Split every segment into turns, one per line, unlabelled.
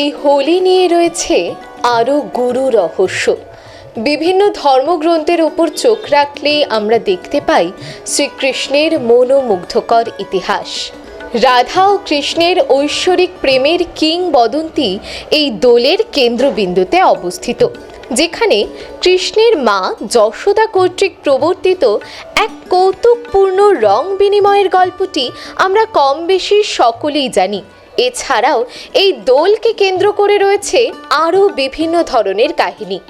এই হোলি নিয়ে রয়েছে আরও গুরু রহস্য। বিভিন্ন ধর্মগ্রন্থের ওপর চোখ রাখলে আমরা দেখতে পাই শ্রীকৃষ্ণের মনোমুগ্ধকর ইতিহাস। রাধা ও কৃষ্ণের ঐশ্বরিক প্রেমের কিংবদন্তি এই দোলের কেন্দ্রবিন্দুতে অবস্থিত। যেখানে কৃষ্ণের মা যশোদা কর্তৃক প্রবর্তিত এক কৌতুকপূর্ণ রং বিনিময়ের গল্পটি আমরা কম বেশি সকলেই জানি। এছাড়াও এই দোলকে কেন্দ্র করে রয়েছে আরও বিভিন্ন ধরনের কাহিনী।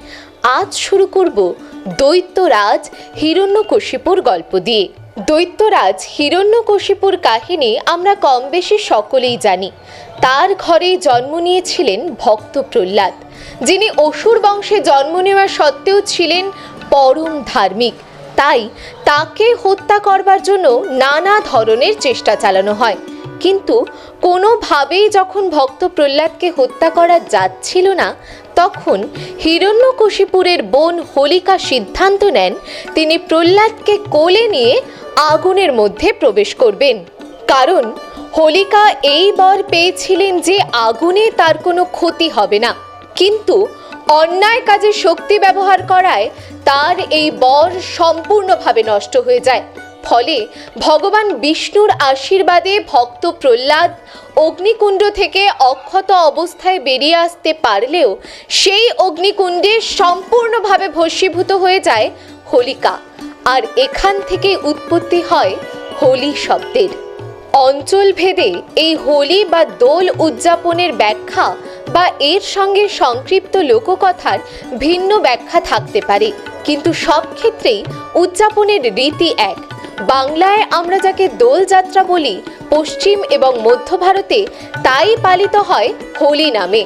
আজ শুরু করব দৈত্যরাজ হিরণ্যকশিপুর গল্প দিয়ে। দৈত্যরাজ হিরণ্যকশিপুর কাহিনী আমরা কম বেশি সকলেই জানি। তার ঘরে জন্ম নিয়েছিলেন ভক্ত প্রহ্লাদ, যিনি অসুর বংশে জন্ম নেওয়া সত্ত্বেও ছিলেন পরম ধার্মিক। তাই তাকে হত্যা করবার জন্য নানা ধরনের চেষ্টা চালানো হয়। কিন্তু কোনোভাবেই যখন ভক্ত প্রহ্লাদকে হত্যা করা যাচ্ছিল না, তখন হিরণ্যকশিপুরের বোন হোলিকা সিদ্ধান্ত নেন তিনি প্রহ্লাদকে কোলে নিয়ে আগুনের মধ্যে প্রবেশ করবেন। কারণ হোলিকা এই বর পেয়েছিলেন যে আগুনে তার কোনো ক্ষতি হবে না। কিন্তু অন্যায় কাজে শক্তি ব্যবহার করায় তার এই বর সম্পূর্ণভাবে নষ্ট হয়ে যায়। ফলে ভগবান বিষ্ণুর আশীর্বাদে ভক্ত প্রহ্লাদ অগ্নিকুণ্ড থেকে অক্ষত অবস্থায় বেরিয়ে আসতে পারলেও সেই অগ্নিকুণ্ডে সম্পূর্ণভাবে ভস্মীভূত হয়ে যায় হোলিকা। আর এখান থেকে উৎপত্তি হয় হোলি শব্দের। অঞ্চল ভেদে এই হোলি বা দোল উদযাপনের ব্যাখ্যা বা এর সঙ্গে সংক্ষিপ্ত লোককথার ভিন্ন ব্যাখ্যা থাকতে পারে। কিন্তু সব ক্ষেত্রেই উদযাপনের রীতি এক। বাংলায় আমরা যাকে দোল যাত্রা বলি, পশ্চিম এবং মধ্য ভারতে তাই পালিত হয় হোলি নামে।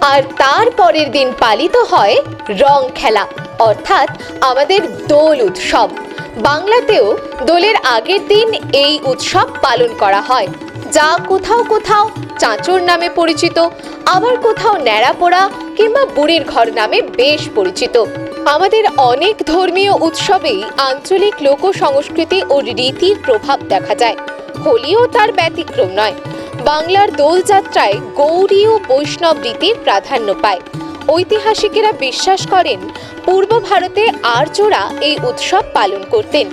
আর তার পরের দিন পালিত হয় রং খেলা, অর্থাৎ আমাদের দোল উৎসব। বাংলাতেও দোলের আগের দিন এই উৎসব পালন করা হয়। যা কোথাও কোথাও চাঁচর নামে পরিচিত, আবার কোথাও ন্যাড়াপোড়া কিংবা বুড়ির ঘর নামে বেশ পরিচিত। আমাদের অনেক ধর্মীয় উৎসবেই আঞ্চলিক লোক সংস্কৃতি ও রীতির প্রভাব দেখা যায়। হোলিও তার ব্যতিক্রম নয়। বাংলার দোলযাত্রায় গৌরী ও বৈষ্ণব রীতির প্রাধান্য পায়। ঐতিহাসিকেরা বিশ্বাস করেন, পূর্ব ভারতে আর্যরা এই উৎসব পালন করতেন।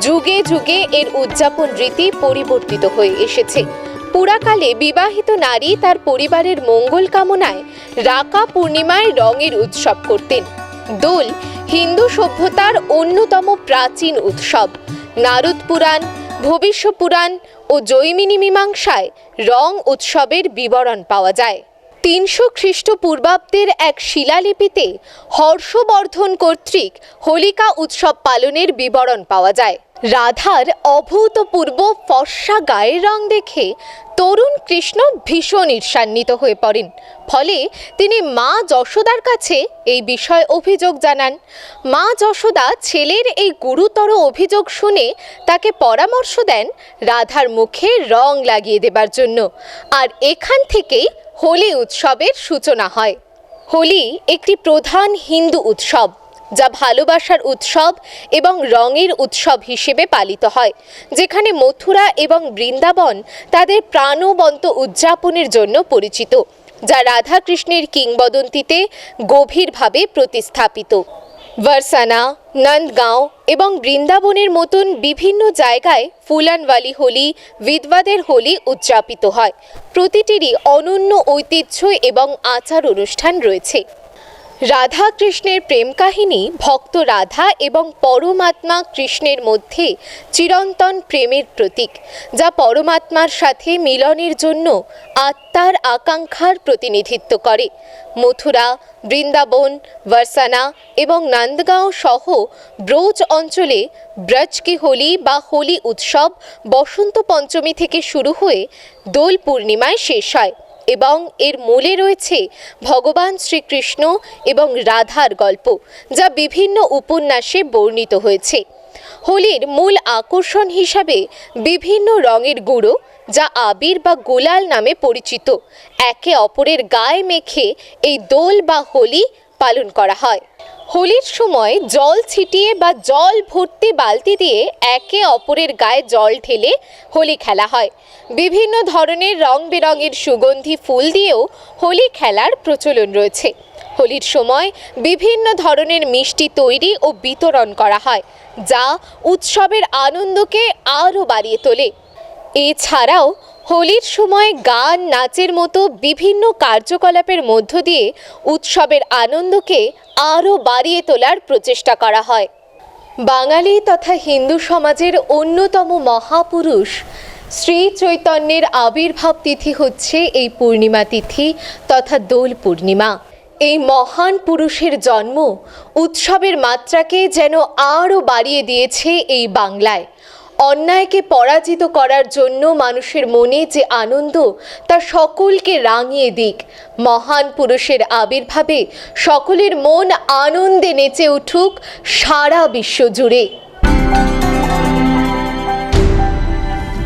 যুগে যুগে এর উদযাপন রীতি পরিবর্তিত হয়ে এসেছে। পুরাকালে বিবাহিত নারী তার পরিবারের মঙ্গল কামনায় রাকা পূর্ণিমায় রঙের উৎসব করতেন। দোল হিন্দু সভ্যতার অন্যতম প্রাচীন উৎসব। নারদ পুরাণ, ভবিষ্য পুরাণ ও জৈমিনী মীমাংসায় রং উৎসবের বিবরণ পাওয়া যায়। তিনশো খ্রিস্টপূর্বাব্দের এক শিলালিপিতে হর্ষবর্ধন কর্তৃক হোলিকা উৎসব পালনের বিবরণ পাওয়া যায়। রাধার অভূতপূর্ব ফর্সা গায়ের রং দেখে তরুণ কৃষ্ণ ভীষণ ঈর্ষান্বিত হয়ে পড়েন। ফলে তিনি মা যশোদার কাছে এই বিষয়ে অভিযোগ জানান। মা যশোদা ছেলের এই গুরুতর অভিযোগ শুনে তাকে পরামর্শ দেন রাধার মুখে রং লাগিয়ে দেবার জন্য। আর এখান থেকেই হোলি উৎসবের সূচনা হয়। হোলি একটি প্রধান হিন্দু উৎসব। যা ভালোবাসার উৎসব এবং রঙের উৎসব হিসেবে পালিত হয়, যেখানে মথুরা এবং বৃন্দাবন তাদের প্রাণবন্ত উদযাপনের জন্য পরিচিত, যা রাধাকৃষ্ণের কিংবদন্তিতে গভীরভাবে প্রতিস্থাপিত। ভারসানা, নন্দগাঁও এবং বৃন্দাবনের মতন বিভিন্ন জায়গায় ফুলানওয়ালি হোলি বিদবাদের হোলি উদযাপিত হয়। প্রতিটিরই অনন্য ঐতিহ্য এবং আচার অনুষ্ঠান রয়েছে। রাধা কৃষ্ণের প্রেম কাহিনী, ভক্ত রাধা এবং পরমাত্মা কৃষ্ণের মধ্যে চিরন্তন প্রেমের প্রতীক, যা পরমাত্মার সাথে মিলনের জন্য আত্মার আকাঙ্ক্ষার প্রতিনিধিত্ব করে। মথুরা, বৃন্দাবন, ভারসানা এবং নন্দগাঁও সহ ব্রোজ অঞ্চলে ব্রজ কি হোলি বা হোলি উৎসব বসন্ত পঞ্চমী থেকে শুরু হয়ে দোল পূর্ণিমায় শেষ হয়। এবং এর মূলে রয়েছে ভগবান শ্রীকৃষ্ণ এবং রাধার গল্প, যা বিভিন্ন উপন্যাসে বর্ণিত হয়েছে। হোলির মূল আকর্ষণ হিসাবে বিভিন্ন রঙের গুঁড়ো, যা আবির বা গোলাল নামে পরিচিত, একে অপরের গায়ে মেখে এই দোল বা হোলি পালন করা হয়। হোলির সময় জল ছিটিয়ে বা জল ভর্তি বালতি দিয়ে একে অপরের গায়ে জল ঢেলে হোলি খেলা হয়। বিভিন্ন ধরনের রং বেরঙের সুগন্ধি ফুল দিয়েও হোলি খেলার প্রচলন রয়েছে। হোলির সময় বিভিন্ন ধরনের মিষ্টি তৈরি ও বিতরণ করা হয়, যা উৎসবের আনন্দকে আরও বাড়িয়ে তোলে। এছাড়াও হোলির সময় গান, নাচের মতো বিভিন্ন কার্যকলাপের মধ্য দিয়ে উৎসবের আনন্দকে আরও বাড়িয়ে তোলার প্রচেষ্টা করা হয়। বাঙালি তথা হিন্দু সমাজের অন্যতম মহাপুরুষ শ্রী চৈতন্যের আবির্ভাব তিথি হচ্ছে এই পূর্ণিমা তিথি তথা দোল পূর্ণিমা। এই মহান পুরুষের জন্ম উৎসবের মাত্রাকে যেন আরও বাড়িয়ে দিয়েছে এই বাংলায়। অন্যায়কে পরাজিত করার জন্য মানুষের মনে যে আনন্দ, তা সকলকে রাঙিয়ে দিক। মহান পুরুষের আবির্ভাবে সকলের মন আনন্দে নেচে উঠুক সারা বিশ্ব জুড়ে।